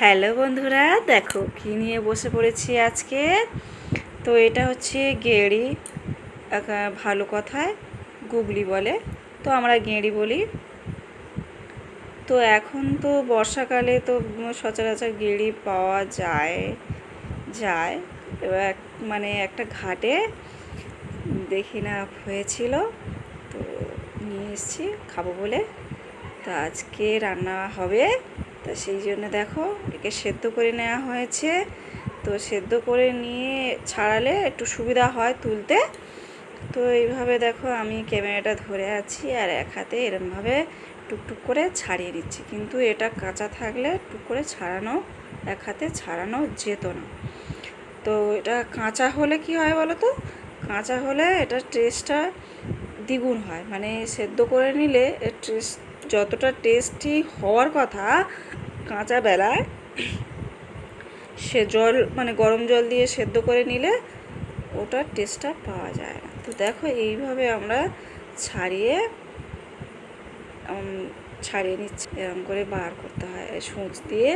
Hello বন্ধুরা, দেখো কি নিয়ে বসে পড়েছি আজকে। তো এটা হচ্ছে গেঁড়ি ভালো কথায় গুগলি বলে, তো আমরা গেঁড়ি বলি। তো এখন তো বর্ষাকালে তো সচরাচর গেঁড়ি পাওয়া যায় যায়। এবার মানে একটা ঘাটে দেখি না হয়েছিল, তো নিয়ে এসেছি, খাব বলে। তো আজকে রান্না হবে তা সেই জন্য দেখো, একে সেদ্ধ করে নেওয়া হয়েছে। তো সেদ্ধ করে নিয়ে ছাড়ালে একটু সুবিধা হয় তুলতে। তো এইভাবে দেখো আমি ক্যামেরাটা ধরে আছি আর এক হাতে এরমভাবে টুকটুক করে ছাড়িয়ে নিচ্ছি। কিন্তু এটা কাঁচা থাকলে টুক করে ছাড়ানো, এক হাতে ছাড়ানো যেত না। তো এটা কাঁচা হলে কি হয় বলো তো? কাঁচা হলে এটার টেস্টটা দ্বিগুণ হয়। মানে সেদ্ধ করে নিলে এর টেস্ট যতটা টেস্টি হওয়ার কথা, কাঁচা বেলায় সে জল মানে গরম জল দিয়ে সেদ্ধ করে নিলে ওটার টেস্টটা পাওয়া যায় না। তো দেখো এইভাবে আমরা ছাড়িয়ে ছাড়িয়ে নিচ্ছি। এরম করে বার করতে হয়। সূচ দিয়ে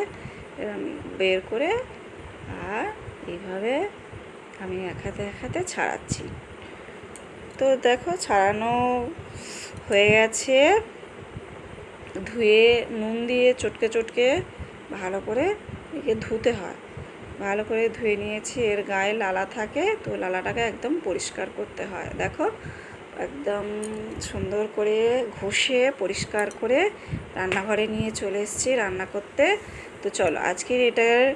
এরম বের করে আর এইভাবে আমি এক হাতে এক হাতে ছাড়াচ্ছি। তো দেখো ছাড়ানো হয়ে গেছে। ধুয়ে নুন দিয়ে চটকে চটকে ভালো করে একে ধুতে হয়। ভালো করে ধুয়ে নিয়েছি, এর গায়ে লালা থাকে, তো লালাটাকে একদম পরিষ্কার করতে হয়। দেখো, একদম সুন্দর করে ঘষে পরিষ্কার করে রান্নাঘরে নিয়ে চলে এসেছি রান্না করতে। তো চলো, আজকের এটার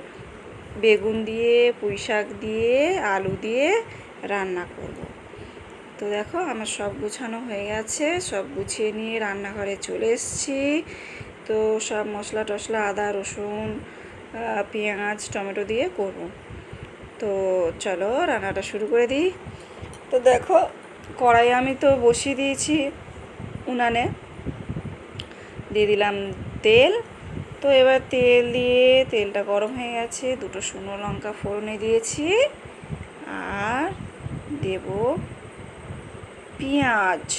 বেগুন দিয়ে পুঁই শাক দিয়ে, আলু দিয়ে রান্না করব। তো দেখো আমার সব গুছানো হয়ে গেছে, সব গুছিয়ে নিয়ে রান্নাঘরে চলে এসেছি। তো সব মশলা টশলা আদা, রসুন পেঁয়াজ, টমেটো দিয়ে করব। তো চলো রান্নাটা শুরু করে দিই। তো দেখো কড়াই আমি তো বসিয়ে দিয়েছি উনানে। দিয়ে দিলাম তেল। তো এবার তেল দিয়ে তেলটা গরম হয়ে গেছে, দুটো শুকনো লঙ্কা ফোড়নে দিয়েছি। আর দেব পেঁয়াজ।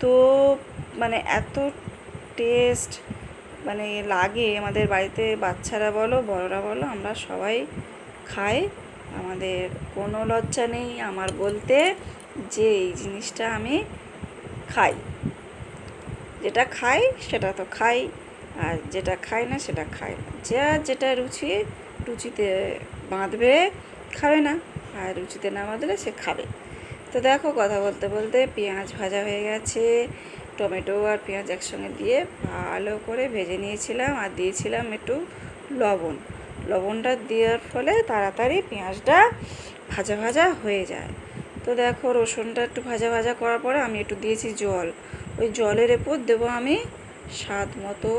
তো মানে এত টেস্ট মানে লাগে আমাদের বাড়িতে বাচ্চারা বলো, বড়রা বলো, আমরা সবাই খাই। আমাদের কোনো লজ্জা নেই আমার বলতে যে এই জিনিসটা আমি খাই। যেটা খাই সেটা তো খাই, আর যেটা খাই না সেটা খাই না। যার যেটা রুচি, রুচিতে বাঁধবে, খাবে না। আর রুচিতে না বাঁধলে সে খাবে। তো দেখো কথা বলতে বলতে পেঁয়াজ ভাজা হয়ে গেছে, টমেটো আর পেঁয়াজ একসঙ্গে দিয়ে ভালো করে ভেজে নিয়েছিলাম আর দিয়েছিলাম একটু লবণ। লবণটা দেওয়ার ফলে তাড়াতাড়ি পেঁয়াজটা ভাজা ভাজা হয়ে যায়। তো দেখো রসুনটা একটু ভাজা ভাজা করার পরে আমি একটু দিয়েছি জল। ওই জলের এরপর দেবো আমি স্বাদ মতো,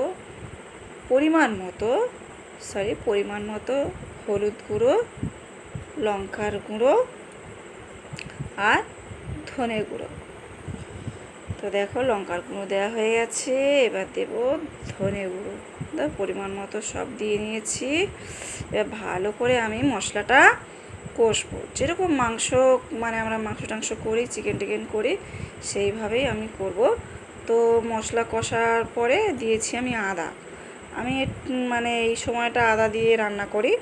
পরিমাণ মতো সরি পরিমাণ মতো হলুদ গুঁড়ো, লঙ্কার গুঁড়ো আর ধনে গুঁড়ো। তো দেখো লঙ্কার গুঁড়ো দেওয়া হয়ে গেছে, এবার দেব ধনে গুঁড়ো। দাও পরিমাণ মতো সব দিয়ে নিয়েছি। এবার ভালো করে আমি মশলাটা কষবো। যেরকম মাংস মানে আমরা মাংস টাংস করি, চিকেন টিকেন করি, সেইভাবেই আমি করব। তো মশলা কষার পরে দিয়েছি আমি আদা। আমি মানে এই সময়টা আদা দিয়ে রান্না করি।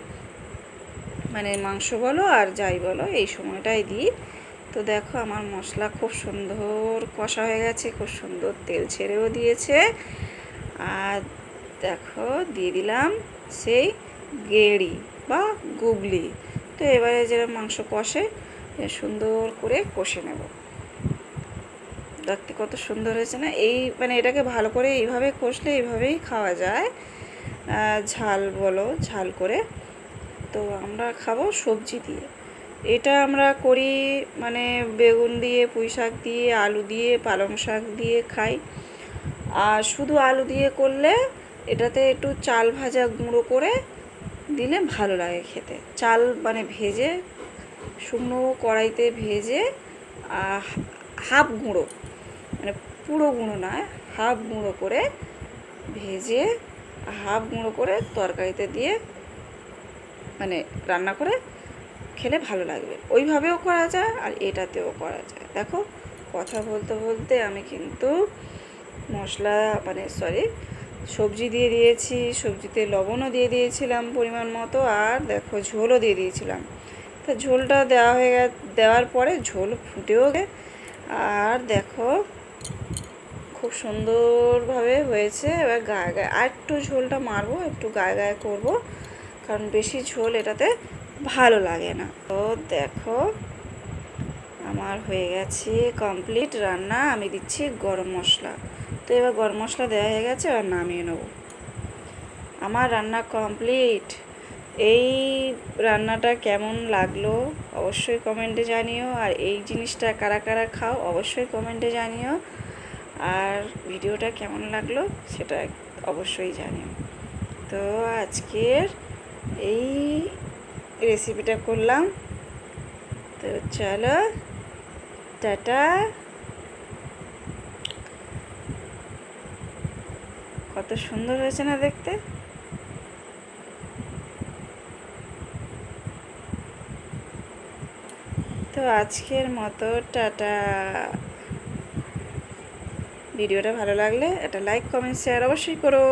মানে মাংস বলো আর যাই বলো, এই সময়টাই দিই। তো দেখো আমার মশলা খুব সুন্দর কষা হয়ে গেছে, খুব সুন্দর তেল ছেড়েও দিয়েছে। আর দেখো দিয়ে দিলাম সেই গেড়ি বা গুগলি। তো এবারে যেরকম মাংস কষে সুন্দর করে কষে নেব। দেখতে কত সুন্দর হয়েছে না? এই মানে এটাকে ভালো করে এইভাবে কষলে এইভাবেই খাওয়া যায়। ঝাল বলো, ঝাল করে। তো আমরা খাব সবজি দিয়ে। এটা আমরা করি মানে বেগুন দিয়ে, পুঁই শাক দিয়ে, আলু দিয়ে, পালং শাক দিয়ে খাই। আর শুধু আলু দিয়ে করলে এটাতে একটু চাল ভাজা গুঁড়ো করে দিলে ভালো লাগে খেতে। চাল মানে ভেজে, শুকনো কড়াইতে ভেজে হাফ গুঁড়ো মানে পুরো গুঁড়ো নয় হাফ গুঁড়ো করে ভেজে, হাফ গুঁড়ো করে তরকারিতে দিয়ে মানে রান্না করে খেলে ভালো লাগবে। ওইভাবেও করা যায় আর এটাতেও করা যায়। দেখো, কথা বলতে বলতে আমি কিন্তু মশলা মানে সরি সবজি দিয়ে দিয়েছি, সবজিতে লবণও দিয়ে দিয়েছিলাম পরিমাণ মতো আর দেখো ঝোলও দিয়ে দিয়েছিলাম। তা ঝোলটা দেওয়া হয়ে দেওয়ার পরে ঝোল ফুটেও গে আর দেখো, খুব সুন্দরভাবে হয়েছে। এবার গায়ে গায়ে আর একটু ঝোলটা মারবো, একটু গায়ে গায়ে করব। কারণ বেশি ঝোল এটাতে ভালো লাগে না। তো দেখো, আমার হয়ে গেছে কমপ্লিট রান্না। আমি দিচ্ছি গরম মশলা। তো এবার গরম মশলা দেওয়া হয়ে গেছে, এবার নামিয়ে নেব। আমার রান্না কমপ্লিট এই রান্নাটা কেমন লাগল অবশ্যই কমেন্টে জানিও। আর এই জিনিসটা কারা কারা খাও অবশ্যই কমেন্টে জানিও। আর ভিডিওটা কেমন লাগল সেটা অবশ্যই জানিও। তো আজকের এই রেসিপিটা করলাম। তো চলো, টাটা। কত সুন্দর হয়েছে না দেখতে? তো আজকের মতো, টাটা। ভিডিওটা ভালো লাগলে একটা লাইক, কমেন্ট, শেয়ার অবশ্যই করো।